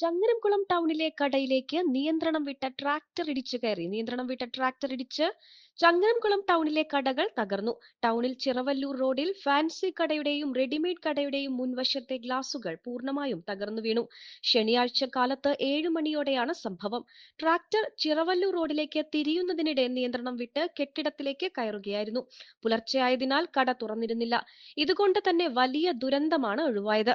ചങ്ങരംകുളം ടൗണിലെ കടയിലേക്ക് നിയന്ത്രണം വിട്ട ട്രാക്ടർ ഇടിച്ചു കയറി. നിയന്ത്രണം വിട്ട ട്രാക്ടർ ഇടിച്ച് ചങ്ങരംകുളം ടൗണിലെ കടകൾ തകർന്നു. ടൗണിൽ ചിറവല്ലൂർ റോഡിൽ ഫാൻസി കടയുടെയും റെഡിമെയ്ഡ് കടയുടെയും മുൻവശത്തെ ഗ്ലാസുകൾ പൂർണമായും തകർന്നു വീണു. ശനിയാഴ്ച കാലത്ത് ഏഴു മണിയോടെയാണ് സംഭവം. ട്രാക്ടർ ചിറവല്ലൂർ റോഡിലേക്ക് തിരിയുന്നതിനിടെ നിയന്ത്രണം വിട്ട് കെട്ടിടത്തിലേക്ക് കയറുകയായിരുന്നു. പുലർച്ചെയായതിനാൽ കട തുറന്നിരുന്നില്ല. ഇതുകൊണ്ട് തന്നെ വലിയ ദുരന്തമാണ് ഒഴിവായത്.